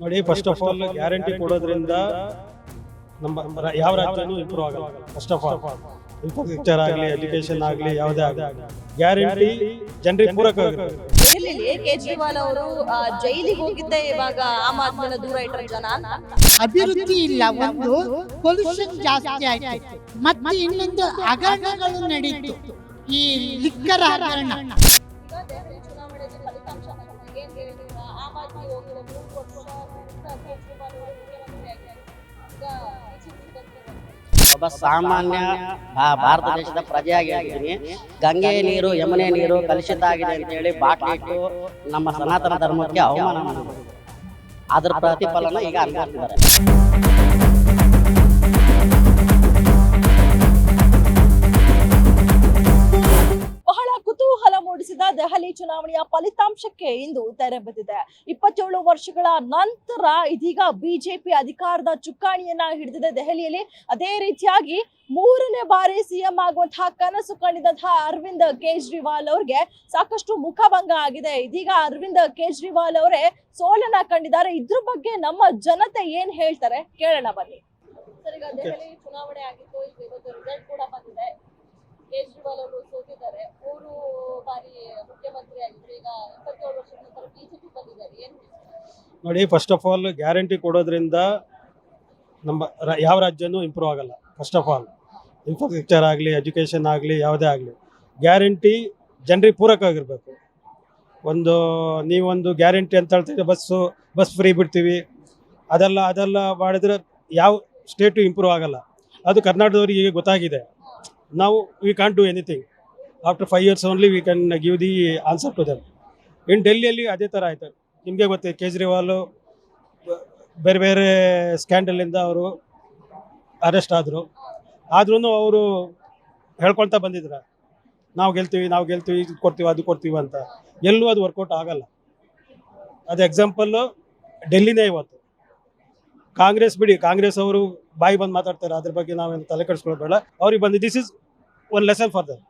ನೋಡಿ first of all guarantee ಕೊಡೋದ್ರಿಂದ ನಮ್ಮ ಯಾವ ರಾಜ್ಯನೂ ಇಂಪ್ರೂವ್ ಆಗಲ್ಲ. ಫಸ್ಟ್ ಆಫ್ ಆಲ್ ಇನ್ಫ್ರಾಸ್ಟ್ರಕ್ಚರ್ ಆಗಲಿ ಎಜುಕೇಶನ್ ಆಗಲಿ ಯಾವುದೇ ಆಗಲಿ. ಗ್ಯಾರಂಟಿ ಜನರಿಗೆ ಪೂರಕ ದೆಹಲಿಲಿ ಕೇಜ್ರಿವಾಲ್ ಅವರು ಆ, ಜೈಲಿಗೆ ಹೋಗಿದ್ದೆ ಇವಾಗ ಆಮ್ ಆದ್ಮಿನ ದೂರ ಇಟ್ಟರೆ ಜನ? ಅಭಿವೃದ್ಧಿ ಇಲ್ಲ ಒಂದು ಪೊಲ್ಯೂಷನ್ ಜಾಸ್ತಿ ಆಯ್ತು. ಮತ್ತೆ ಇನ್ನೊಂದು ಹಗರಣಗಳು ನಡೀತು. ಈ ಲಿಕ್ಕರ ಹಗರಣ. ಚುನಾವಣೆಯಲ್ಲಿ ಫಲಿತಾಂಶ? ಆಮ್ ಆದ್ಮಿ ಹೋಗಿರೋ ಒಬ್ಬ ಸಾಮಾನ್ಯ ಭಾರತ ದೇಶದ ಪ್ರಜೆಯಾಗಿ ಗಂಗೆ ನೀರು ಯಮುನೆ ನೀರು ಕಲುಷಿತ ಆಗಿದೆ ಅಂತ ಹೇಳಿ ಬಾಟ್ಲಿ ಇಟ್ಟು ನಮ್ಮ ಸನಾತನ ಧರ್ಮಕ್ಕೆ ಅವಮಾನ ಮಾಡಿದ್ರು ಅದರ ಪ್ರತಿಫಲನ ಈಗ ಅನುಭವಿಸಿದ್ದಾರೆ ಚುನಾವಣೆಯ ಫಲಿತಾಂಶಕ್ಕೆ ಇಂದು ತೆರೆ ಬಿದ್ದಿದೆ. ಇಪ್ಪತ್ತೇಳು ವರ್ಷಗಳ ನಂತರ ಇದೀಗ ಬಿಜೆಪಿ ಅಧಿಕಾರದ ಚುಕ್ಕಾಣಿಯನ್ನ ಹಿಡಿದಿದೆ ದೆಹಲಿಯಲ್ಲಿ. ಅದೇ ರೀತಿಯಾಗಿ ಮೂರನೇ ಬಾರಿ ಸಿಎಂ ಆಗುವಂತಹ ಕನಸು ಕಂಡಿದಂತಹ ಅರವಿಂದ್ ಕೇಜ್ರಿವಾಲ್ ಅವ್ರಿಗೆ ಸಾಕಷ್ಟು ಮುಖಭಂಗ ಆಗಿದೆ. ಇದೀಗ ಅರವಿಂದ್ ಕೇಜ್ರಿವಾಲ್ ಅವರೇ ಸೋಲನ್ನ ಕಂಡಿದ್ದಾರೆ. ಇದ್ರ ಬಗ್ಗೆ ನಮ್ಮ ಜನತೆ ಏನ್ ಹೇಳ್ತಾರೆ? ಕೇಳೋಣ ಬನ್ನಿ. ಸರ್ ಈಗ ದೆಹಲಿ ಚುನಾವಣೆ ಆಗಿತ್ತು. ರಿಸಲ್ಟ್ ಕೂಡ ಬಂದಿದೆ. ಕೇಜ್ರಿವಾಲ್ ಅವರು ಸೋತಿದ್ದಾರೆ. ಮೂರು ಬಾರಿ ಮುಖ್ಯಮಂತ್ರಿ ಆಗಿದ್ರು. ಈಗ ಇಪ್ಪತ್ತೇಳು ವರ್ಷದ ನಂತರ ಬಿಜೆಪಿ ಬಂದಿದ್ದಾರೆ. ಏನ್ ನೋಡಿ ಫಸ್ಟ್ ಆಫ್ ಆಲ್ ಗ್ಯಾರಂಟಿ ಕೊಡೋದ್ರಿಂದ ನಮ್ಮ ಯಾವ ರಾಜ್ಯನೂ ಇಂಪ್ರೂವ್ ಆಗಲ್ಲ. ಫಸ್ಟ್ ಆಫ್ ಆಲ್ ಇನ್ಫ್ರಾಸ್ಟ್ರಕ್ಚರ್ ಆಗಲಿ ಎಜುಕೇಷನ್ ಆಗಲಿ, ಯಾವುದೇ ಆಗಲಿ. ಗ್ಯಾರಂಟಿ ಜನರಿಗೆ ಪೂರಕ ಆಗಿರಬೇಕು. ಒಂದು, ನೀವೊಂದು ಗ್ಯಾರಂಟಿ ಅಂತ ಹೇಳ್ತಿದ್ರೆ ಬಸ್ಸು, ಬಸ್ ಫ್ರೀ ಬಿಡ್ತೀವಿ. ಅದೆಲ್ಲ ಅದೆಲ್ಲ ಮಾಡಿದ್ರೆ ಯಾವ ಸ್ಟೇಟು ಇಂಪ್ರೂವ್ ಆಗಲ್ಲ. ಅದು ಕರ್ನಾಟಕದವರಿಗೆ ಈಗ ಗೊತ್ತಾಗಿದೆ. ನಾವು we can't do anything after five years only we can give the answer to them in ಡೆಲ್ಲಿಯಲ್ಲಿ ಅದೇ ಥರ ಆಯಿತು. ನಿಮಗೆ ಗೊತ್ತೆ, ಕೇಜ್ರಿವಾಲು, ಬೇರೆ ಬೇರೆ ಸ್ಕ್ಯಾಂಡಲಿಂದ ಅವರು ಅರೆಸ್ಟ್ ಆದರು. ಆದ್ರೂ ಅವರು ಹೇಳ್ಕೊಳ್ತಾ ಬಂದಿದ್ರ. ನಾವು ಗೆಲ್ತೀವಿ ನಾವು ಗೆಲ್ತೀವಿ, ಇದು ಕೊಡ್ತೀವಿ, ಅದು ಕೊಡ್ತೀವಿ ಅಂತ. ಎಲ್ಲೂ ಅದು ವರ್ಕೌಟ್ ಆಗಲ್ಲ. ಅದು ಎಕ್ಸಾಂಪಲ್ಲು ಡೆಲ್ಲಿನೇ ಇವತ್ತು. ಕಾಂಗ್ರೆಸ್ ಬಿಡಿ, ಕಾಂಗ್ರೆಸ್ ಅವರು ಬಾಯಿ ಬಂದು ಮಾತಾಡ್ತಾರೆ ಅದ್ರ ಬಗ್ಗೆ ನಾವೇನು ತಲೆ ಕೆಡಿಸ್ಕೊಳ್ಬೇಡ ಅವ್ರಿಗೆ ಬಂದು this is one lesson for them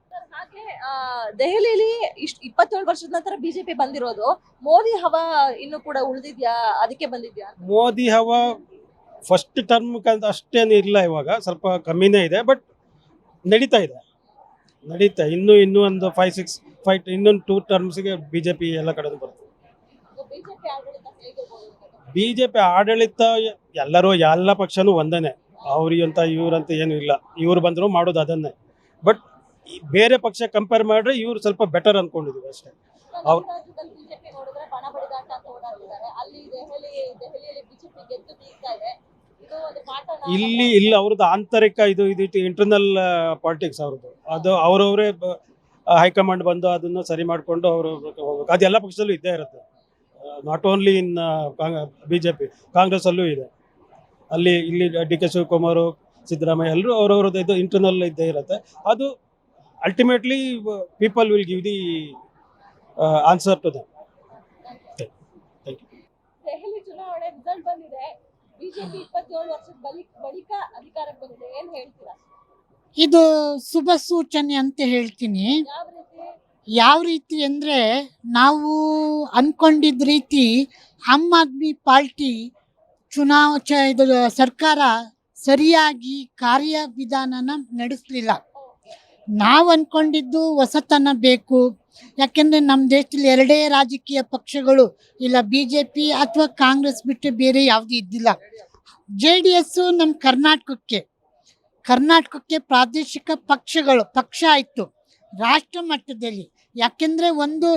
ದೆಹಲಿಯಲ್ಲಿ ಇಷ್ಟು ಇಪ್ಪತ್ತೇಳು ವರ್ಷದ ನಂತರ ಬಿಜೆಪಿ ಬಂದಿರೋದು. ಮೋದಿ ಹವಾ ಇನ್ನು ಕೂಡ ಉಳಿದಿದ್ಯಾ? ಅದಕ್ಕೆ ಬಂದಿದ್ಯಾ? ಮೋದಿ ಹವ ಫಸ್ಟ್ ಟರ್ಮ್ ಅಷ್ಟೇನು ಇಲ್ಲ ಇವಾಗ. ಸ್ವಲ್ಪ ಕಮ್ಮಿನೇ ಇದೆ ಬಟ್ ನಡೀತಾ ಇದೆ. ನಡೀತಾ ಇನ್ನು ಇನ್ನೂ ಒಂದು ಫೈವ್ ಸಿಕ್ಸ್ ಫೈವ್ ಇನ್ನೊಂದು ಟೂ ಟರ್ಮ್ಸ್ಗೆ ಬಿಜೆಪಿ ಎಲ್ಲ ಕಡೆ ಬರುತ್ತೆ. ಬಿಜೆಪಿ ಆಡಳಿತ ಹೇಗಿರ್ಬೋದು ಅಂತ? ಬಿ ಜೆ ಪಿ ಆಡಳಿತ ಎಲ್ಲರೂ ಎಲ್ಲ ಪಕ್ಷನೂ ಒಂದನೇ. ಅವ್ರಿಗಂತ ಇವ್ರಂತ ಏನೂ ಇಲ್ಲ. ಇವ್ರು ಬಂದರು ಮಾಡೋದು ಅದನ್ನೇ. ಬಟ್ ಬೇರೆ ಪಕ್ಷ ಕಂಪೇರ್ ಮಾಡಿದ್ರೆ ಇವ್ರು ಸ್ವಲ್ಪ ಬೆಟರ್ ಅಂದ್ಕೊಂಡಿದ್ದೀವಿ ಅಷ್ಟೇ. ಅವ್ರು- ಇಲ್ಲಿ ಇಲ್ಲಿ ಅವ್ರದ್ದು ಆಂತರಿಕ ಇದು ಇದು ಇಂಟರ್ನಲ್ ಪಾಲಿಟಿಕ್ಸ್ ಅವ್ರದ್ದು. ಅದು ಅವರವರೇ ಹೈಕಮಾಂಡ್ ಬಂದು ಅದನ್ನು ಸರಿ ಮಾಡಿಕೊಂಡು ಅವರು ಹೋಗ್ಬೇಕು. ಅದು ಎಲ್ಲ ಪಕ್ಷದಲ್ಲೂ ಇದ್ದೇ ಇರುತ್ತೆ. Not only in B J P ಕಾಂಗ್ರೆಸ್ಸಲ್ಲೂ ಇದೆ. ಅಲ್ಲಿ ಇಲ್ಲಿ ಡಿ ಕೆ ಶಿವಕುಮಾರ್ ಸಿದ್ದರಾಮಯ್ಯ ಎಲ್ಲರೂ ಅವರವ್ರದ್ದು ಇದು ಇಂಟರ್ನಲ್ ಇದ್ದೇ ಇರುತ್ತೆ. ಅದು ultimately people will give the answer to them Delhi ಚುನಾವಣೆ ರಿಸಲ್ಟ್ ಬಂದಿದೆ. ಬಿಜೆಪಿ ಇಪ್ಪತ್ತೇಳು ವರ್ಷದ ಬಳಿ ಬಳಿಕ ಅಧಿಕಾರಕ್ಕೆ ಬಂದಿದೆ. ಏನ್ ಹೇಳ್ತೀರಾ? ಇದು ಶುಭ ಸೂಚನೆ ಅಂತ ಹೇಳ್ತೀನಿ. ಯಾವ ರೀತಿ? ಯಾವ ರೀತಿ ಅಂದರೆ ನಾವು ಅಂದ್ಕೊಂಡಿದ್ದ ರೀತಿ ಆಮ್ ಆದ್ಮಿ ಪಾರ್ಟಿ ಚುನಾವ ಇದು ಸರ್ಕಾರ ಸರಿಯಾಗಿ ಕಾರ್ಯವಿಧಾನನ ನಡೆಸಲಿಲ್ಲ. ನಾವು ಅನ್ಕೊಂಡಿದ್ದು ಹೊಸತನ ಬೇಕು. ಯಾಕೆಂದರೆ ನಮ್ಮ ದೇಶದಲ್ಲಿ ಎರಡೇ ರಾಜಕೀಯ ಪಕ್ಷಗಳು ಇಲ್ಲ ಬಿ ಜೆ ಪಿ ಅಥವಾ ಕಾಂಗ್ರೆಸ್ ಬಿಟ್ಟು ಬೇರೆ ಯಾವುದೂ ಇದ್ದಿಲ್ಲ. ಜೆ ಡಿ ಎಸ್ಸು ನಮ್ಮ ಕರ್ನಾಟಕಕ್ಕೆ ಕರ್ನಾಟಕಕ್ಕೆ ಪ್ರಾದೇಶಿಕ ಪಕ್ಷಗಳು, ಪಕ್ಷ ಆಯಿತು. ರಾಷ್ಟ್ರ ಮಟ್ಟದಲ್ಲಿ ಯಾಕೆಂದರೆ ಒಂದು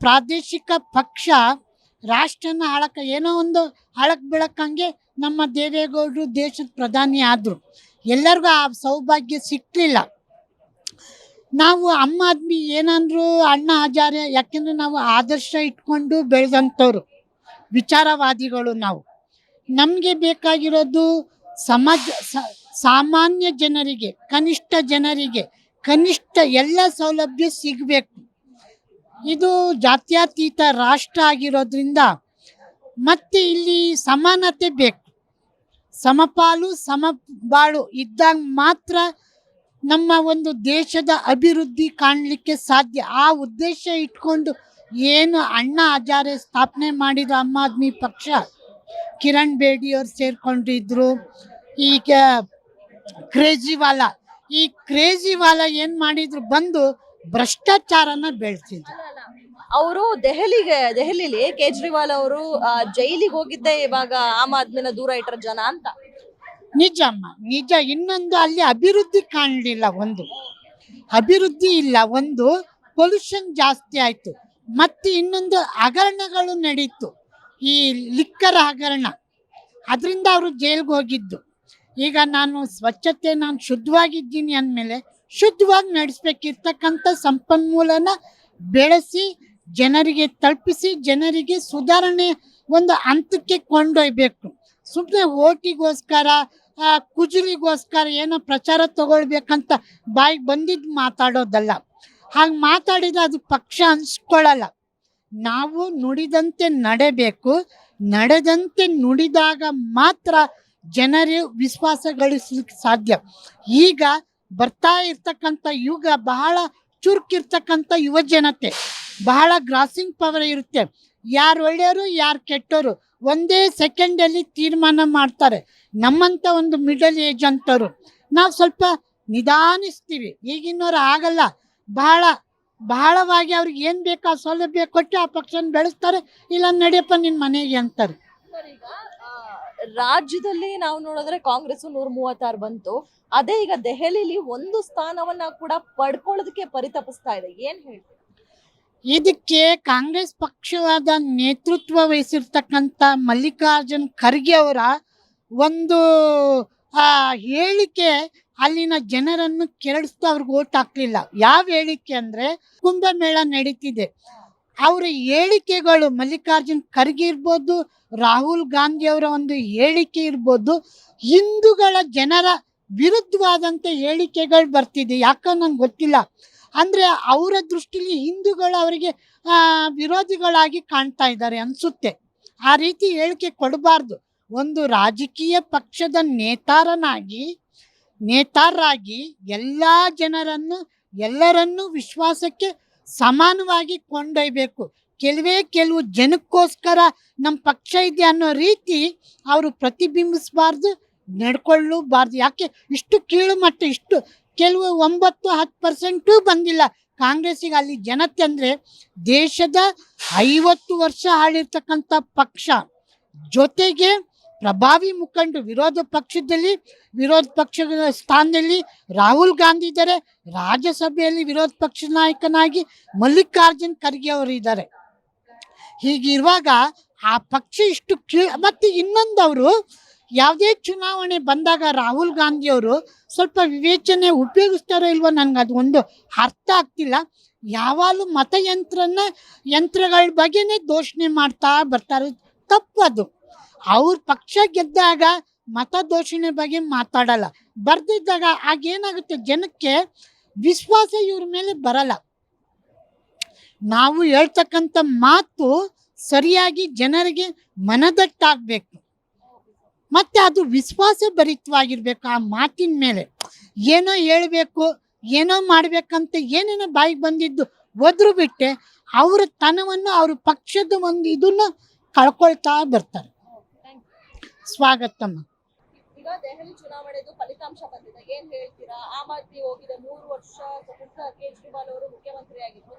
ಪ್ರಾದೇಶಿಕ ಪಕ್ಷ ರಾಷ್ಟ್ರನ ಆಳಕ್ಕೆ ಏನೋ ಒಂದು ಆಳಕ್ಕೆ ಬೆಳಕಂಗೆ ನಮ್ಮ ದೇವೇಗೌಡರು ದೇಶದ ಪ್ರಧಾನಿ ಆದರು. ಎಲ್ಲರಿಗೂ ಆ ಸೌಭಾಗ್ಯ ಸಿಕ್ಕಲಿಲ್ಲ ನಾವು ಅಮ್ಮ ಆದ್ಮಿ ಏನಂದ್ರು ಅಣ್ಣ ಹಜಾರೆ ಯಾಕೆಂದರೆ ನಾವು ಆದರ್ಶ ಇಟ್ಕೊಂಡು ಬೆಳೆದಂಥವ್ರು, ವಿಚಾರವಾದಿಗಳು ನಾವು. ನಮಗೆ ಬೇಕಾಗಿರೋದು ಸಮಾಜ ಸಾಮಾನ್ಯ ಜನರಿಗೆ, ಕನಿಷ್ಠ ಜನರಿಗೆ ಕನಿಷ್ಠ ಎಲ್ಲ ಸೌಲಭ್ಯ ಸಿಗಬೇಕು. ಇದು ಜಾತ್ಯತೀತ ರಾಷ್ಟ್ರ ಆಗಿರೋದ್ರಿಂದ ಮತ್ತೆ ಇಲ್ಲಿ ಸಮಾನತೆ ಬೇಕು. ಸಮಪಾಲು ಸಮಬಾಳು ಇದ್ದಾಗ ಮಾತ್ರ ನಮ್ಮ ಒಂದು ದೇಶದ ಅಭಿವೃದ್ಧಿ ಕಾಣಲಿಕ್ಕೆ ಸಾಧ್ಯ. ಆ ಉದ್ದೇಶ ಇಟ್ಕೊಂಡು ಏನು ಅಣ್ಣ ಹಜಾರೆ ಸ್ಥಾಪನೆ ಮಾಡಿದ ಆಮ್ ಆದ್ಮಿ ಪಕ್ಷ, ಕಿರಣ್ ಬೇಡಿಯವ್ರು ಸೇರ್ಕೊಂಡಿದ್ರು. ಈಗ ಕ್ರೇಜಿವಾಲ ಈ ಕ್ರೇಜಿವಾಲ ಏನ್ ಮಾಡಿದ್ರು ಬಂದು ಭ್ರಷ್ಟಾಚಾರನ ಬೆಳೆಸಿದ್ರು ಅವರು ದೆಹಲಿಗೆ ದೆಹಲಿಲಿ ಕೇಜ್ರಿವಾಲ್ ಅವರು ಜೈಲಿಗೆ ಹೋಗಿದ್ದೆ ಇವಾಗ ಆಮ್ ಆದ್ಮಿನ ದೂರ ಇಟ್ಟರ ಜನ ಅಂತ. ನಿಜಮ್ಮ ನಿಜ. ಇನ್ನೊಂದು ಅಲ್ಲಿ ಅಭಿವೃದ್ಧಿ ಕಾಣಲಿಲ್ಲ ಒಂದು. ಅಭಿವೃದ್ಧಿ ಇಲ್ಲ ಒಂದು ಪೊಲ್ಯೂಷನ್ ಜಾಸ್ತಿ ಆಯಿತು. ಮತ್ತೆ ಇನ್ನೊಂದು ಹಗರಣಗಳು ನಡೀತು. ಈ ಲಿಕ್ಕರ್ ಹಗರಣ. ಅದರಿಂದ ಅವರು ಜೈಲ್ಗೆ ಹೋಗಿದ್ದು. ಈಗ ನಾನು ಸ್ವಚ್ಛತೆ ನಾನು ಶುದ್ಧವಾಗಿದ್ದೀನಿ ಅಂದಮೇಲೆ ಶುದ್ಧವಾಗಿ ನಡೆಸ್ಬೇಕಿರ್ತಕ್ಕಂಥ ಸಂಪನ್ಮೂಲನ ಬೆಳೆಸಿ ಜನರಿಗೆ ತಲುಪಿಸಿ ಜನರಿಗೆ ಸುಧಾರಣೆ ಒಂದು ಹಂತಕ್ಕೆ ಕೊಂಡೊಯ್ಬೇಕು. ಸುಮ್ಮನೆ ಓಟಿಗೋಸ್ಕರ ಆ, ಕುಜುಲಿಗೋಸ್ಕರ ಏನೋ ಪ್ರಚಾರ ತಗೊಳ್ಬೇಕಂತ ಬಾಯಿಗೆ ಬಂದಿದ್ದು ಮಾತಾಡೋದಲ್ಲ. ಹಾಗೆ ಮಾತಾಡಿದ್ರೆ ಅದು ಪಕ್ಷ ಅನ್ಸ್ಕೊಳ್ಳಲ್ಲ. ನಾವು ನುಡಿದಂತೆ ನಡೆಬೇಕು. ನಡೆದಂತೆ ನುಡಿದಾಗ ಮಾತ್ರ ಜನರು ವಿಶ್ವಾಸ ಗಳಿಸ್ಲಿಕ್ಕೆ ಸಾಧ್ಯ. ಈಗ ಬರ್ತಾ ಇರ್ತಕ್ಕಂಥ ಯುಗ ಬಹಳ ಚುರುಕಿರ್ತಕ್ಕಂಥ ಯುವ ಜನತೆ. ಬಹಳ ಗ್ರಾಸಿಂಗ್ ಪವರ್ ಇರುತ್ತೆ. ಯಾರು ಒಳ್ಳೆಯವರು, ಯಾರು ಕೆಟ್ಟವರು ಒಂದೇ ಸೆಕೆಂಡಲ್ಲಿ ತೀರ್ಮಾನ ಮಾಡ್ತಾರೆ. ನಮ್ಮಂಥ ಒಂದು ಮಿಡಲ್ ಏಜ್ ಅಂತವರು. ನಾವು ಸ್ವಲ್ಪ ನಿಧಾನಿಸ್ತೀವಿ. ಈಗಿನವ್ರು ಆಗಲ್ಲ. ಬಹಳ, ಬಹಳವಾಗಿ ಅವ್ರಿಗೆ ಏನು ಬೇಕು ಆ ಸೌಲಭ್ಯ ಕೊಟ್ಟು ಆ ಪಕ್ಷನ ಬೆಳೆಸ್ತಾರೆ. ಇಲ್ಲ ನಡೆಯಪ್ಪ ನಿನ್ನ ಮನೆಗೆ ಅಂತಾರೆ. ರಾಜ್ಯದಲ್ಲಿ ನಾವು ನೋಡಿದ್ರೆ ಕಾಂಗ್ರೆಸ್ ನೂರ ಮೂವತ್ತಾರು ಬಂತು. ಅದೇ ಈಗ ದೆಹಲಿಲಿ ಒಂದು ಸ್ಥಾನವನ್ನ ಕೂಡ ಪಡ್ಕೊಳ್ಳೋದಕ್ಕೆ ಪರಿತಪಿಸ್ತಾ ಇದೆ. ಏನ್ ಹೇಳ್ತೀವಿ ಇದಕ್ಕೆ ಕಾಂಗ್ರೆಸ್ ಪಕ್ಷವಾದ ನೇತೃತ್ವ ವಹಿಸಿರ್ತಕ್ಕಂಥ ಮಲ್ಲಿಕಾರ್ಜುನ್ ಖರ್ಗೆ ಅವರ ಒಂದು ಆ, ಹೇಳಿಕೆ ಅಲ್ಲಿನ ಜನರನ್ನು ಕೆರಳಿಸ್ತು ಅವ್ರಿಗೆ ಓಟ್ ಹಾಕ್ಲಿಲ್ಲ. ಯಾವ ಹೇಳಿಕೆ ಅಂದ್ರೆ ಕುಂಭಮೇಳ ನಡೀತಿದೆ. ಅವರ ಹೇಳಿಕೆಗಳು ಮಲ್ಲಿಕಾರ್ಜುನ್ ಖರ್ಗೆ ಇರ್ಬೋದು, ರಾಹುಲ್ ಗಾಂಧಿ ಅವರ ಒಂದು ಹೇಳಿಕೆ ಇರ್ಬೋದು, ಹಿಂದೂಗಳ ಜನರ ವಿರುದ್ಧವಾದಂಥ ಹೇಳಿಕೆಗಳು ಬರ್ತಿದೆ. ಯಾಕೋ ನಂಗೆ ಗೊತ್ತಿಲ್ಲ. ಅಂದರೆ ಅವರ ದೃಷ್ಟಿಲಿ ಹಿಂದೂಗಳು ಅವರಿಗೆ ವಿರೋಧಿಗಳಾಗಿ ಕಾಣ್ತಾ ಇದ್ದಾರೆ ಅನಿಸುತ್ತೆ. ಆ ರೀತಿ ಹೇಳಿಕೆ ಕೊಡಬಾರ್ದು. ಒಂದು ರಾಜಕೀಯ ಪಕ್ಷದ ನೇತಾರನಾಗಿ, ನೇತಾರರಾಗಿ ಎಲ್ಲ ಜನರನ್ನು, ಎಲ್ಲರನ್ನೂ ವಿಶ್ವಾಸಕ್ಕೆ ಸಮಾನವಾಗಿ ಕೊಂಡೊಯ್ಬೇಕು. ಕೆಲವೇ ಕೆಲವು ಜನಕ್ಕೋಸ್ಕರ ನಮ್ಮ ಪಕ್ಷ ಇದೆ ಅನ್ನೋ ರೀತಿ ಅವರು ಪ್ರತಿಬಿಂಬಿಸಬಾರ್ದು, ನಡ್ಕೊಳ್ಳಬಾರ್ದು. ಯಾಕೆ? ಇಷ್ಟು ಕೀಳು ಮಟ್ಟ, ಇಷ್ಟು ಕೆಲವು ಒಂಬತ್ತು, ಹತ್ತು ಪರ್ಸೆಂಟು ಬಂದಿಲ್ಲ. ಕಾಂಗ್ರೆಸ್ಸಿಗೆ ಅಲ್ಲಿ ಜನತೆ ಅಂದರೆ ದೇಶದ ಐವತ್ತು ವರ್ಷ ಆಳಿರ್ತಕ್ಕಂಥ ಪಕ್ಷ. ಜೊತೆಗೆ ಪ್ರಭಾವಿ ಮುಖಂಡರು ವಿರೋಧ ಪಕ್ಷದಲ್ಲಿ, ವಿರೋಧ ಪಕ್ಷದ ಸ್ಥಾನದಲ್ಲಿ ರಾಹುಲ್ ಗಾಂಧಿ ಇದ್ದಾರೆ. ರಾಜ್ಯಸಭೆಯಲ್ಲಿ ವಿರೋಧ ಪಕ್ಷ ನಾಯಕನಾಗಿ ಮಲ್ಲಿಕಾರ್ಜುನ್ ಖರ್ಗೆ ಅವರು ಇದ್ದಾರೆ. ಹೀಗಿರುವಾಗ ಆ ಪಕ್ಷ ಇಷ್ಟು ಮತ್ತೆ ಮತ್ತು ಇನ್ನೊಂದು ಅವರು ಯಾವುದೇ ಚುನಾವಣೆ ಬಂದಾಗ ರಾಹುಲ್ ಗಾಂಧಿ ಅವರು ಸ್ವಲ್ಪ ವಿವೇಚನೆ ಉಪಯೋಗಿಸ್ತಾರೋ ಇಲ್ವೋ ನನಗೆ ಅದು ಒಂದು ಅರ್ಥ ಆಗ್ತಿಲ್ಲ. ಯಾವಾಗಲೂ ಮತಯಂತ್ರನ, ಯಂತ್ರಗಳ ಬಗ್ಗೆನೇ ದೋಷಣೆ ಮಾಡ್ತಾ ಬರ್ತಾರೆ. ತಪ್ಪು ಅದು. ಅವ್ರ ಪಕ್ಷ ಗೆದ್ದಾಗ ಮತ ದೋಷಣೆ ಬಗ್ಗೆ ಮಾತಾಡಲ್ಲ. ಬರ್ದಿದ್ದಾಗ ಆಗೇನಾಗುತ್ತೆ? ಜನಕ್ಕೆ ವಿಶ್ವಾಸ ಇವ್ರ ಮೇಲೆ ಬರಲ್ಲ. ನಾವು ಹೇಳ್ತಕ್ಕಂಥ ಮಾತು ಸರಿಯಾಗಿ ಜನರಿಗೆ ಮನದಟ್ಟಾಗಬೇಕು. ಮತ್ತೆ ಅದು ವಿಶ್ವಾಸ ಭರಿತವಾಗಿರ್ಬೇಕು ಆ ಮಾತಿನ ಮೇಲೆ. ಏನೋ ಹೇಳಬೇಕು, ಏನೋ ಮಾಡಬೇಕಂತ ಏನೇನೋ ಬಾಯಿಗೆ ಬಂದಿದ್ದು ಒದ್ರು ಬಿಟ್ಟೆ ಅವರ ತನವನ್ನು ಅವ್ರ ಪಕ್ಷದ ಒಂದು ಇದನ್ನು ಕಳ್ಕೊಳ್ತಾ ಬರ್ತಾರೆ. ಸ್ವಾಗತಮ್ಮ ಈಗ ದೆಹಲಿ ಚುನಾವಣೆದು ಫಲಿತಾಂಶ ಬಂದಿದೆ. ಏನ್ ಹೇಳ್ತೀರಾ? ಆಮ್ ಆದ್ಮಿ ಹೋಗಿದೆ ಮೂರು ವರ್ಷ ಸತತ ಕೇಜ್ರಿವಾಲ್ ಅವರು ಮುಖ್ಯಮಂತ್ರಿ ಆಗಿದ್ರು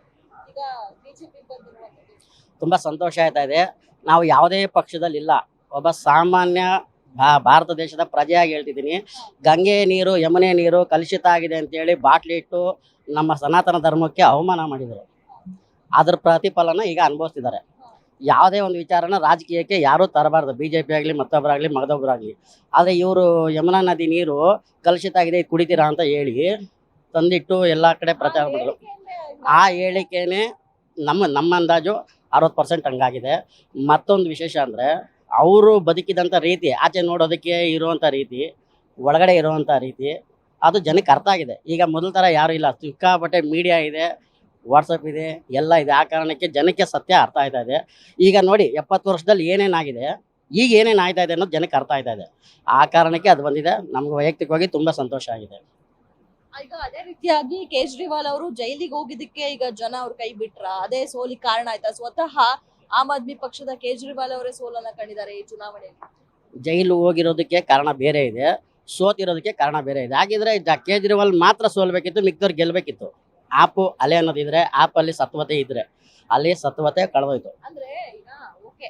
ಈಗ ಬಿಜೆಪಿ ಬಂದಿರುವಂತದ್ದು ತುಂಬ ಸಂತೋಷ ಆಯ್ತಾ ಇದೆ. ನಾವು ಯಾವುದೇ ಪಕ್ಷದಲ್ಲಿ ಇಲ್ಲ ಒಬ್ಬ ಸಾಮಾನ್ಯ ಭಾ- ಭಾರತ ದೇಶದ ಪ್ರಜೆಯಾಗಿ ಹೇಳ್ತಿದ್ದೀನಿ. ಗಂಗೆ ನೀರು ಯಮುನೆ ನೀರು ಕಲುಷಿತ ಆಗಿದೆ ಅಂತೇಳಿ ಬಾಟ್ಲಿ ಇಟ್ಟು ನಮ್ಮ ಸನಾತನ ಧರ್ಮಕ್ಕೆ ಅವಮಾನ ಮಾಡಿದರು. ಅದರ ಪ್ರತಿಫಲನ ಈಗ ಅನುಭವಿಸ್ತಿದ್ದಾರೆ. ಯಾವುದೇ ಒಂದು ವಿಚಾರನ ರಾಜಕೀಯಕ್ಕೆ ಯಾರೂ ತರಬಾರ್ದು. ಬಿ ಜೆ ಪಿ ಆಗಲಿ ಮತ್ತೊಬ್ಬರಾಗಲಿ ಮಗದೊಬ್ಬರಾಗಲಿ ಆದರೆ ಇವರು ಯಮುನಾ ನದಿ ನೀರು ಕಲುಷಿತ ಆಗಿದೆ, ಕುಡಿತೀರಾ ಅಂತ ಹೇಳಿ ತಂದಿಟ್ಟು ಎಲ್ಲ ಕಡೆ ಪ್ರಚಾರ ಮಾಡಿದ್ರು. ಆ ಹೇಳಿಕೆನೇ ನಮ್ಮ ನಮ್ಮ ಅಂದಾಜು ಅರವತ್ತು ಪರ್ಸೆಂಟ್ ಹಂಗಾಗಿದೆ. ಮತ್ತೊಂದು ವಿಶೇಷ ಅಂದರೆ ಅವರು ಬದುಕಿದಂಥ ರೀತಿ, ಆಚೆ ನೋಡೋದಕ್ಕೆ ಇರುವಂಥ ರೀತಿ, ಒಳಗಡೆ ಇರುವಂಥ ರೀತಿ, ಅದು ಜನಕ್ಕೆ ಅರ್ಥ ಆಗಿದೆ. ಈಗ ಮೊದಲ ಥರ ಯಾರೂ ಇಲ್ಲ. ಸಿಕ್ಕಾಪಟ್ಟೆ ಮೀಡಿಯಾ ಇದೆ ವಾಟ್ಸಪ್ ಇದೆ ಎಲ್ಲ ಇದೆ. ಆ ಕಾರಣಕ್ಕೆ ಜನಕ್ಕೆ ಸತ್ಯ ಅರ್ಥ ಆಯ್ತಾ ಇದೆ. ಈಗ ನೋಡಿ ಎಪ್ಪತ್ತು ವರ್ಷದಲ್ಲಿ ಏನೇನಾಗಿದೆ ಈಗ ಏನೇನು ಆಯ್ತಾ ಇದೆ ಅನ್ನೋದು ಜನಕ್ಕೆ ಅರ್ಥ ಆಯ್ತಾ ಇದೆ. ಆ ಕಾರಣಕ್ಕೆ ಅದು ಬಂದಿದೆ. ನಮ್ಗೆ ವೈಯಕ್ತಿಕವಾಗಿ ತುಂಬ ಸಂತೋಷ ಆಗಿದೆ. ಈಗ ಅದೇ ರೀತಿಯಾಗಿ ಕೇಜ್ರಿವಾಲ್ ಅವರು ಜೈಲಿಗೆ ಹೋಗಿದ್ದಕ್ಕೆ ಈಗ ಜನ ಅವ್ರ ಕೈ ಬಿಟ್ರ? ಅದೇ ಸೋಲಿಗೆ ಕಾರಣ ಆಯ್ತಾ? ಸ್ವತಃ ಆಮ್ ಆದ್ಮಿ ಪಕ್ಷದ ಕೇಜ್ರಿವಾಲ್ ಅವರೇ ಸೋಲನ್ನ ಕಂಡಿದ್ದಾರೆ ಈ ಚುನಾವಣೆಯಲ್ಲಿ. ಜೈಲು ಹೋಗಿರೋದಕ್ಕೆ ಕಾರಣ ಬೇರೆ ಇದೆ. ಸೋತಿರೋದಕ್ಕೆ ಕಾರಣ ಬೇರೆ ಇದೆ. ಹಾಗಿದ್ರೆ ಕೇಜ್ರಿವಾಲ್ ಮಾತ್ರ ಸೋಲ್ಬೇಕಿತ್ತು ಮಿಕ್ದವ್ರು ಗೆಲ್ಬೇಕಿತ್ತು. ಆಪು ಅಲೆ ಅನ್ನೋದಿದ್ರೆ ಆಪಲ್ಲಿ ಸತ್ವತೆ ಇದ್ರೆ. ಅಲ್ಲಿ ಸತ್ವತೆ ಕಳೆದೋಯ್ತು. ಅಂದ್ರೆ ಈಗ ಓಕೆ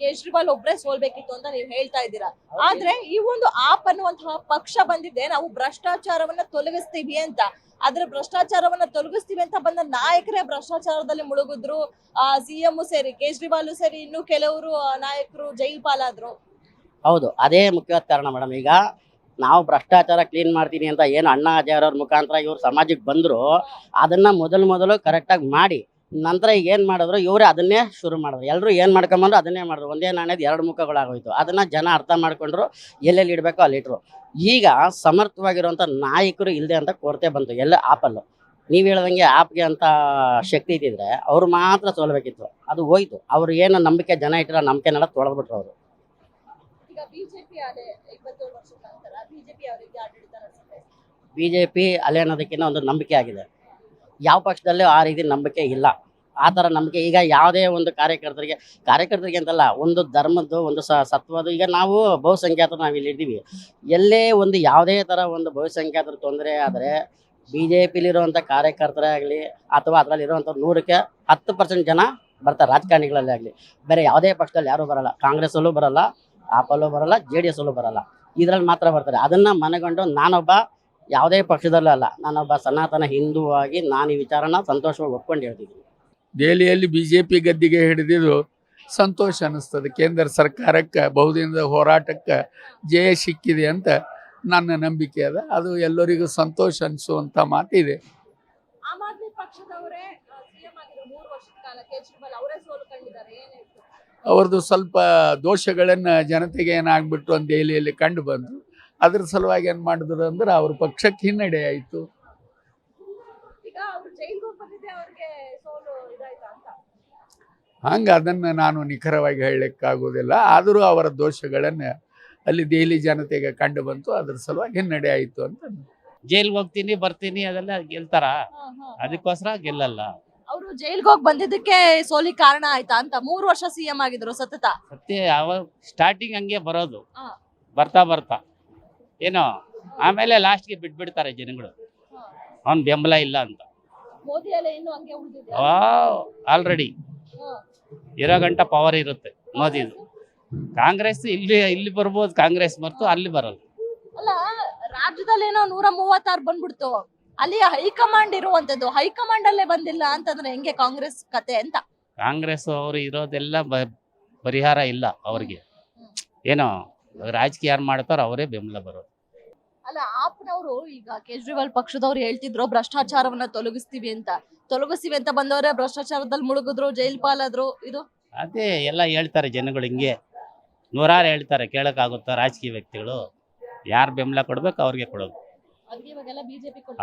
ಕೇಜ್ರಿವಾಲ್ ಒಬ್ರೇ ಸೋಲ್ಬೇಕಿತ್ತು ಅಂತ ನೀವು ಹೇಳ್ತಾ ಇದ್ದೀರಾ? ಆದ್ರೆ ಈ ಒಂದು ಆಪ್ ಅನ್ನುವಂತಹ ಪಕ್ಷ ಬಂದಿದೆ ನಾವು ಭ್ರಷ್ಟಾಚಾರವನ್ನ ತೊಲಗಿಸ್ತೀವಿ ಅಂತ. ಆದ್ರೆ ಭ್ರಷ್ಟಾಚಾರವನ್ನ ತೊಲಗಿಸ್ತೀವಿ ಅಂತ ಬಂದ ನಾಯಕರೇ ಭ್ರಷ್ಟಾಚಾರದಲ್ಲಿ ಮುಳುಗಿದ್ರು. ಆ ಸಿಎಂ ಸೇರಿ ಕೇಜ್ರಿವಾಲ್ ಸೇರಿ ಇನ್ನು ಕೆಲವರು ನಾಯಕರು ಜೈಲ್ ಪಾಲಾದ್ರು ಹೌದು ಅದೇ ಮುಖ್ಯವಾದ ಕಾರಣ ಮೇಡಮ್ ಈಗ ನಾವು ಭ್ರಷ್ಟಾಚಾರ ಕ್ಲೀನ್ ಮಾಡ್ತೀನಿ ಅಂತ ಏನು ಅಣ್ಣ ಹಜಾರವ್ರ ಮುಖಾಂತರ ಇವ್ರು ಸಮಾಜಕ್ಕೆ ಬಂದ್ರು, ಅದನ್ನ ಮೊದಲು ಮೊದಲು ಕರೆಕ್ಟಾಗಿ ಮಾಡಿ, ನಂತರ ಈಗ ಏನು ಮಾಡಿದ್ರು, ಇವರೇ ಅದನ್ನೇ ಶುರು ಮಾಡಿದ್ರು. ಎಲ್ಲರೂ ಏನು ಮಾಡ್ಕೊಂಬಂದ್ರು ಅದನ್ನೇ ಮಾಡಿದ್ರು. ಒಂದೇ ನಾಣ್ಯದ ಎರಡು ಮುಖಗಳಾಗೋಯ್ತು. ಅದನ್ನ ಜನ ಅರ್ಥ ಮಾಡ್ಕೊಂಡ್ರು, ಎಲ್ಲೆಲ್ಲಿ ಇಡಬೇಕು ಅಲ್ಲಿ ಇಟ್ರು. ಈಗ ಸಮರ್ಥವಾಗಿರುವಂಥ ನಾಯಕರು ಇಲ್ಲದೆ ಅಂತ ಕೊರತೆ ಬಂತು. ಎಲ್ಲ ಆಪಲ್ಲು. ನೀವು ಹೇಳ್ದಂಗೆ ಆಪ್ಗೆ ಅಂತ ಶಕ್ತಿ ಇದ್ದಿದ್ರೆ ಅವ್ರು ಮಾತ್ರ ಸೋಲ್ಬೇಕಿತ್ತು. ಅದು ಹೋಯ್ತು. ಅವ್ರು ಏನು ನಂಬಿಕೆ ಜನ ಇಟ್ಟಿರೋ ನಂಬಿಕೆನೆಲ್ಲ ತೊಳೆದ್ಬಿಟ್ರು ಅವರು. ಬಿಜೆಪಿ ಅಲೆ ಬಿ ಜೆ ಪಿ ಅಲೆ ಅನ್ನೋದಕ್ಕಿಂತ ಒಂದು ನಂಬಿಕೆ ಆಗಿದೆ. ಯಾವ ಪಕ್ಷದಲ್ಲೂ ಆ ರೀತಿ ನಂಬಿಕೆ ಇಲ್ಲ. ಆ ಥರ ನಂಬಿಕೆ ಈಗ ಯಾವುದೇ ಒಂದು ಕಾರ್ಯಕರ್ತರಿಗೆ ಕಾರ್ಯಕರ್ತರಿಗೆ ಅಂತಲ್ಲ, ಒಂದು ಧರ್ಮದ್ದು, ಒಂದು ಸ, ಸತ್ವದ್ದು, ಈಗ ನಾವು ಬಹುಸಂಖ್ಯಾತರು ನಾವು ಇಲ್ಲಿ ಇದ್ದೀವಿ ಎಲ್ಲೇ ಒಂದು ಯಾವುದೇ ಥರ ಒಂದು ಬಹುಸಂಖ್ಯಾತರ ತೊಂದರೆ ಆದರೆ ಬಿ ಜೆ ಪಿಲಿರುವಂಥ ಕಾರ್ಯಕರ್ತರೇ ಆಗಲಿ ಅಥವಾ ಅದರಲ್ಲಿರುವಂಥ ನೂರಕ್ಕೆ ಹತ್ತು ಪರ್ಸೆಂಟ್ ಜನ ಬರ್ತಾರೆ, ರಾಜಕಾರಣಿಗಳಲ್ಲೇ ಆಗಲಿ. ಬೇರೆ ಯಾವುದೇ ಪಕ್ಷದಲ್ಲಿ ಯಾರೂ ಬರಲ್ಲ. ಕಾಂಗ್ರೆಸ್ಸಲ್ಲೂ ಬರಲ್ಲ. ಆಪಲ್ಲೂ ಬರಲ್ಲ ಜೆ ಡಿ ಎಸ್ಲ್ಲೂ ಬರಲ್ಲ. ಇದರಲ್ಲಿ ಮಾತ್ರ ಬರ್ತಾರೆ. ಅದನ್ನು ಮನಗಂಡು ನಾನೊಬ್ಬ ಯಾವುದೇ ಪಕ್ಷದಲ್ಲೂ ಅಲ್ಲ ನಾನೊಬ್ಬ ಸನಾತನ ಹಿಂದೂ ಆಗಿ ನಾನು ಈ ವಿಚಾರನ ಸಂತೋಷವಾಗಿ ಒಪ್ಕೊಂಡು ಹೇಳ್ತಿದ್ದೀನಿ. ದೆಹಲಿಯಲ್ಲಿ ಬಿ ಜೆ ಪಿ ಗದ್ದಿಗೆ ಹಿಡಿದಿದ್ದು ಸಂತೋಷ ಅನ್ನಿಸ್ತದೆ. ಕೇಂದ್ರ ಸರ್ಕಾರಕ್ಕೆ ಬಹುದಿನದ ಹೋರಾಟಕ್ಕೆ ಜಯ ಸಿಕ್ಕಿದೆ ಅಂತ ನನ್ನ ನಂಬಿಕೆ ಅದ. ಅದು ಎಲ್ಲರಿಗೂ ಸಂತೋಷ ಅನಿಸುವಂಥ ಮಾತಿದೆ. ಆಮ್ ಆದ್ಮಿ ಪಕ್ಷದವರೇ ಸಿಎಂ ಆಗಿದ್ರು ಮೂರು ವರ್ಷದ ಕಾಲ ಕೇಜ್ರಿವಾಲ್ ಅವರೇ ಸೋಲು ಕಂಡಿದ್ದಾರೆ? ಅವ್ರದ್ದು ಸ್ವಲ್ಪ ದೋಷಗಳನ್ನು ಜನತೆಗೆ ಏನಾಗ್ಬಿಟ್ಟು ಅಂತ ದೆಹಲಿಯಲ್ಲಿ ಕಂಡು ಬಂತು. ಅದ್ರ ಸಲುವಾಗಿ ಏನು ಮಾಡಿದ್ರು ಅಂದ್ರೆ ಅವ್ರ ಪಕ್ಷಕ್ಕೆ ಹಿನ್ನಡೆ ಆಯಿತು. ಈಗ ಅವ್ರು ಜೈಲ್ಗೆ ಹೋಗಿ ಬಂದಿದ್ದೆ ಸೋಲು ಇದಾಯ್ತಾ ಅಂತ? ಹಂಗೆ ಅದನ್ನು ನಾನು ನಿಖರವಾಗಿ ಹೇಳಲಿಕ್ಕಾಗೋದಿಲ್ಲ ಆದರೂ ಅವರ ದೋಷಗಳನ್ನು ಅಲ್ಲಿ ದೆಹಲಿ ಜನತೆಗೆ ಕಂಡು ಬಂತು. ಅದ್ರ ಸಲುವಾಗಿ ಹಿನ್ನಡೆ ಆಯಿತು ಅಂತ. ಜೈಲ್ಗೆ ಹೋಗ್ತೀನಿ ಬರ್ತೀನಿ ಅದೆಲ್ಲ ಗೆಲ್ತಾರ? ಅದಕ್ಕೋಸ್ಕರ ಗೆಲ್ಲಲ್ಲ. ಅವರು ಜೈಲ್ಗೆ ಹೋಗಿ ಬಂದಿದ್ದಕ್ಕೆ ಸೋಲಿ ಕಾರಣ ಆಯ್ತಾ ಅಂತ ಮೂರು ವರ್ಷ ಸಿಎಂ ಆಗಿದ್ರು ಸತತ. ಸತ್ಯ ಯಾವ ಸ್ಟಾರ್ಟಿಂಗ್ ಹಂಗೆ ಬರೋದು. ಹಾ. ಬರ್ತಾ ಬರ್ತಾ. ಏನೋ ಆಮೇಲೆ ಲಾಸ್ಟ್ಗೆ ಬಿಟ್ಬಿಡ್ತಾರೆ ಜನಗಳು. ಅವ್ನ್ ಬೆಂಬಲ ಇಲ್ಲ ಅಂತ. ಮೋದಿ ಎಲ್ಲ ಇನ್ನು ಹಂಗೆ ಉಳಿದಿದೆ. ಆಲ್ರೆಡಿ ಇರೋ ಗಂಟ ಪವರ್ ಇರುತ್ತೆ ಮೋದಿದು. ಕಾಂಗ್ರೆಸ್ ಇಲ್ಲಿ ಇಲ್ಲಿ ಬರ್ಬೋದು ಕಾಂಗ್ರೆಸ್ ಮರ್ತು ಅಲ್ಲಿ ಬರಲ್ಲ. ಅಲ್ಲ ರಾಜ್ಯದಲ್ಲಿ ಏನೋ ನೂರ ಮೂವತ್ತಾರು ಬಂದ್ಬಿಡ್ತು. ಅಲ್ಲಿ ಹೈಕಮಾಂಡ್ ಇರುವಂತದ್ದು ಹೈಕಮಾಂಡ್ ಅಲ್ಲೇ ಬಂದಿಲ್ಲ ಅಂತಂದ್ರೆ ಹೆಂಗೆ ಕಾಂಗ್ರೆಸ್ ಕತೆ ಅಂತ? ಕಾಂಗ್ರೆಸ್ ಅವರು ಇರೋದೆಲ್ಲ ಬ- ಪರಿಹಾರ ಇಲ್ಲ ಅವ್ರಿಗೆ. ಏನೋ ರಾಜಕೀಯ ಯಾರು ಮಾಡ್ತಾರೋ ಅವರೇ ಬೆಂಬಲ ಬರೋದು. ಅಲ್ಲ ಆಪ್ನವರು ಈಗ ಕೇಜ್ರಿವಾಲ್ ಪಕ್ಷದವ್ರು ಹೇಳ್ತಿದ್ರು ಭ್ರಷ್ಟಾಚಾರವನ್ನ ತೊಲಗಿಸ್ತೀವಿ ಅಂತ. ತೊಲಗಿಸ್ತೀವಿ ಅಂತ ಬಂದವರೇ ಭ್ರಷ್ಟಾಚಾರದಲ್ಲಿ ಮುಳುಗಿದ್ರು ಜೈಲ್ ಪಾಲಾದ್ರು ಇದು? ಅದೇ ಎಲ್ಲ ಹೇಳ್ತಾರೆ ಜನಗಳು ಹಿಂಗೆ. ನೂರಾರು ಹೇಳ್ತಾರೆ ಕೇಳೋಕ್ಕಾಗುತ್ತಾ ರಾಜಕೀಯ ವ್ಯಕ್ತಿಗಳು? ಯಾರು ಬೆಂಬಲ ಕೊಡ್ಬೇಕು ಅವ್ರಿಗೆ ಕೊಡೋದು.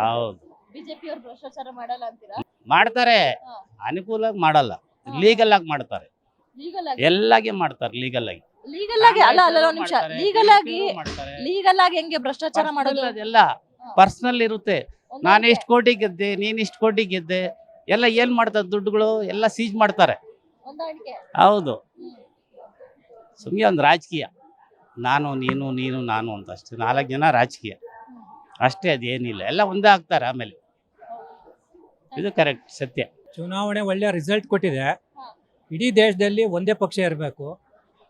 ಹೌದು. ಮಾಡ್ತಾರೆ. ಅನುಕೂಲ ಮಾಡಲ್ಲ. ಲೀಗಲ್ ಆಗಿ ಮಾಡ್ತಾರೆ. ಎಲ್ಲಾಗಿ ಮಾಡ್ತಾರೆ ಲೀಗಲ್ ಆಗಿ. ಲೀಗಲ್ ಆಗಿ? ಅಲ್ಲ ಅಲ್ಲ ಒಂದ್ ನಿಮಿಷ. ಮಾಡ್ತಾರೆ, ಲೀಗಲ್ ಆಗಿ. ಲೀಗಲ್ ಆಗಿ ಹೆಂಗೆ ಭ್ರಷ್ಟಾಚಾರ ಮಾಡೋದು? ಅದೆಲ್ಲ. ಪರ್ಸನಲ್ ಇರುತ್ತೆ. ನಾನು ಇಷ್ಟು ಕೋಟಿ ಗೆದ್ದೆ ನೀನ್ ಇಷ್ಟು ಕೋಟಿ ಗೆದ್ದೆ ಎಲ್ಲ ಏನ್ ಮಾಡ್ತಾರೆ ದುಡ್ಡುಗಳು ಎಲ್ಲ ಸೀಜ್ ಮಾಡ್ತಾರೆ. ಹೌದು. ಸುಮ್ಮನೆ ಒಂದು ರಾಜಕೀಯ. ನಾನು ನೀನು ನೀನು ನಾನು ಅಂತ ಅಷ್ಟೇ ನಾಲ್ಕು ಜನ ರಾಜಕೀಯ. ಅಷ್ಟೇ ಅದೇನಿಲ್ಲ. ಎಲ್ಲ ಒಂದೇ ಆಗ್ತಾರೆ ಆಮೇಲೆ. ಇದು ಕರೆಕ್ಟ್ ಸತ್ಯ. ಚುನಾವಣೆ ಒಳ್ಳೆಯ ರಿಸಲ್ಟ್ ಕೊಟ್ಟಿದೆ. ಇಡೀ ದೇಶದಲ್ಲಿ ಒಂದೇ ಪಕ್ಷ ಇರಬೇಕು.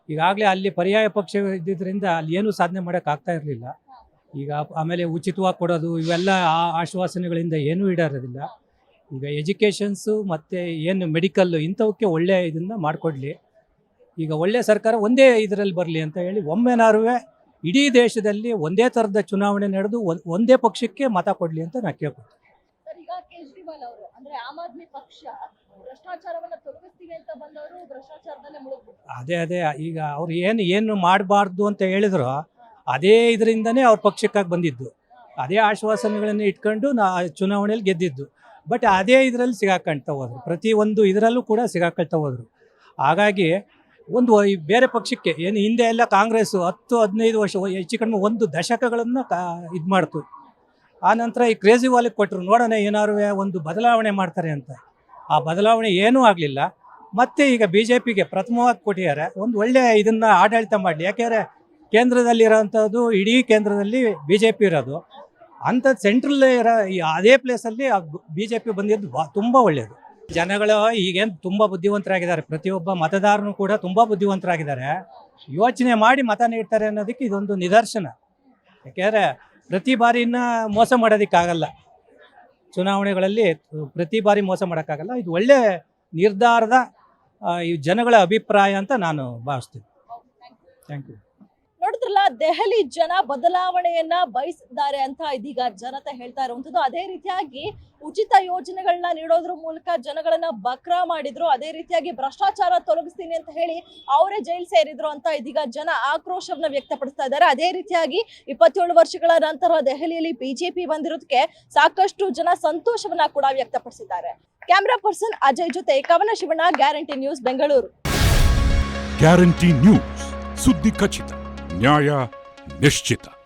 ಈಗಾಗಲೇ ಅಲ್ಲಿ ಪರ್ಯಾಯ ಪಕ್ಷ ಇದ್ದಿದ್ದರಿಂದ ಅಲ್ಲಿ ಏನೂ ಸಾಧನೆ ಮಾಡೋಕ್ಕಾಗ್ತಾ ಇರಲಿಲ್ಲ. ಈಗ ಆಮೇಲೆ ಉಚಿತವಾಗಿ ಕೊಡೋದು, ಇವೆಲ್ಲ ಆ ಆಶ್ವಾಸನೆಗಳಿಂದ ಏನೂ ಇಡೋದಿಲ್ಲ ಈಗ ಎಜುಕೇಷನ್ಸು ಮತ್ತು ಏನು ಮೆಡಿಕಲ್ಲು ಇಂಥವಕ್ಕೆ ಒಳ್ಳೆಯ ಇದನ್ನು ಮಾಡಿಕೊಡ್ಲಿ. ಈಗ ಒಳ್ಳೆಯ ಸರ್ಕಾರ ಒಂದೇ ಇದರಲ್ಲಿ ಬರಲಿ ಅಂತ ಹೇಳಿ ಒಮ್ಮೆನಾರು ಇಡೀ ದೇಶದಲ್ಲಿ ಒಂದೇ ಥರದ ಚುನಾವಣೆ ನಡೆದು ಒಂದ್- ಪಕ್ಷಕ್ಕೆ ಮತ ಕೊಡಲಿ ಅಂತ ನಾನು ಕೇಳ್ಕೊತೀನಿ ಸರ್ ಈಗ ಕೇಜ್ರಿವಾಲ್ ಅವರು ಅಂದ್ರೆ ಆಮ್ ಆದ್ಮಿ ಪಕ್ಷ ಭ್ರಷ್ಟಾಚಾರವನ್ನ ತೊಲಗಿಸ್ತೀವಿ ಅಂತ ಬಂದವರು ಭ್ರಷ್ಟಾಚಾರದಲ್ಲೇ ಮುಳುಗ್ಬಿಟ್ರು. ಅದೇ ಅದೇ ಈಗ ಅವ್ರು ಏನು ಏನು ಮಾಡಬಾರ್ದು ಅಂತ ಹೇಳಿದ್ರು ಅದೇ ಇದರಿಂದನೇ ಅವ್ರ ಪಕ್ಷಕ್ಕಾಗಿ ಬಂದಿದ್ದು. ಅದೇ ಆಶ್ವಾಸನೆಗಳನ್ನು ಇಟ್ಕೊಂಡು ನಾ ಚುನಾವಣೆಯಲ್ಲಿ ಗೆದ್ದಿದ್ದು. ಬಟ್ ಅದೇ ಇದರಲ್ಲಿ ಸಿಗಾಕೊಳ್ತಾ ಹೋದ್ರು. ಒಂದು ಇದರಲ್ಲೂ ಕೂಡ ಸಿಗಾಕೊಳ್ತಾ ಹೋದ್ರು. ಹಾಗಾಗಿ ಒಂದು ಬೇರೆ ಪಕ್ಷಕ್ಕೆ, ಏನು ಹಿಂದೆ ಎಲ್ಲ ಕಾಂಗ್ರೆಸ್ ಹತ್ತು, ಹದಿನೈದು ವರ್ಷ ಹೆಚ್ಚು ಕಡಿಮೆ ಒಂದು ದಶಕಗಳನ್ನು ಕಾ, ಇದು ಮಾಡ್ತು. ಆ ನಂತರ ಈ ಕ್ರೇಜಿವಾಲಿಗೆ ಕೊಟ್ಟರು ನೋಡೋಣ ಏನಾರು ಒಂದು ಬದಲಾವಣೆ ಮಾಡ್ತಾರೆ ಅಂತ. ಆ ಬದಲಾವಣೆ ಏನೂ ಆಗಲಿಲ್ಲ. ಮತ್ತೆ ಈಗ ಬಿ ಜೆ ಪಿಗೆ ಪ್ರಥಮವಾಗಿ ಕೊಟ್ಟಿದ್ದಾರೆ, ಒಂದು ಒಳ್ಳೆಯ ಇದನ್ನು ಆಡಳಿತ ಮಾಡಲಿ. ಯಾಕೆಂದರೆ ಕೇಂದ್ರದಲ್ಲಿರೋಂಥದ್ದು ಇಡೀ ಕೇಂದ್ರದಲ್ಲಿ ಬಿ ಜೆ ಪಿ ಇರೋದು ಅಂಥದ್ದು ಸೆಂಟ್ರಲ್ಲೇ ಇರೋ ಈ ಅದೇ ಪ್ಲೇಸಲ್ಲಿ ಬಿ ಜೆ ಪಿ ಬಂದಿದ್ದು ಬಾ, ತುಂಬ ಒಳ್ಳೆಯದು ಜನಗಳು ಈಗೇನು ತುಂಬ ಬುದ್ಧಿವಂತರಾಗಿದ್ದಾರೆ. ಪ್ರತಿಯೊಬ್ಬ ಮತದಾರನು ಕೂಡ ತುಂಬ ಬುದ್ಧಿವಂತರಾಗಿದ್ದಾರೆ. ಯೋಚನೆ ಮಾಡಿ ಮತ ನೀಡ್ತಾರೆ ಅನ್ನೋದಕ್ಕೆ ಇದೊಂದು ನಿದರ್ಶನ. ಯಾಕೆಂದರೆ ಪ್ರತಿ ಬಾರಿನ ಮೋಸ ಮಾಡೋದಕ್ಕಾಗಲ್ಲ. ಚುನಾವಣೆಗಳಲ್ಲಿ ಪ್ರತಿ ಬಾರಿ ಮೋಸ ಮಾಡೋಕ್ಕಾಗಲ್ಲ. ಇದು ಒಳ್ಳೆ ನಿರ್ಧಾರದ ಈ ಜನಗಳ ಅಭಿಪ್ರಾಯ ಅಂತ ನಾನು ಭಾವಿಸ್ತೀನಿ. ಥ್ಯಾಂಕ್ ಯು ನೋಡಿದ್ರಲ್ಲ, ದೆಹಲಿ ಜನ ಬದಲಾವಣೆಯನ್ನ ಬಯಸಿದ್ದಾರೆ ಅಂತ ಇದೀಗ ಜನತೆ ಹೇಳ್ತಾ ಇರುವಂತದ್ದು ಅದೇ ರೀತಿಯಾಗಿ ಉಚಿತ ಯೋಜನೆಗಳನ್ನ ನೀಡೋದ್ರ ಮೂಲಕ ಜನಗಳನ್ನ ಬಕ್ರಾ ಮಾಡಿದ್ರು. ಅದೇ ರೀತಿಯಾಗಿ ಭ್ರಷ್ಟಾಚಾರ ತೊಲಗಿಸ್ತೀನಿ ಅಂತ ಹೇಳಿ ಅವರೇ ಜೈಲ್ ಸೇರಿದ್ರು ಅಂತ ಇದೀಗ ಜನ ಆಕ್ರೋಶವನ್ನ ವ್ಯಕ್ತಪಡಿಸ್ತಾ ಇದ್ದಾರೆ. ಅದೇ ರೀತಿಯಾಗಿ ಇಪ್ಪತ್ತೇಳು ವರ್ಷಗಳ ನಂತರ ದೆಹಲಿಯಲ್ಲಿ ಬಿಜೆಪಿ ಬಂದಿರೋದಕ್ಕೆ ಸಾಕಷ್ಟು ಜನ ಸಂತೋಷವನ್ನ ಕೂಡ ವ್ಯಕ್ತಪಡಿಸಿದ್ದಾರೆ. ಕ್ಯಾಮೆರಾ ಪರ್ಸನ್ ಅಜಯ್ ಜೊತೆ Kavana Shivanna, guarantee news, Bengaluru. Guarantee news, ಸುದ್ದಿ ಖಚಿತ. Сняя нещита.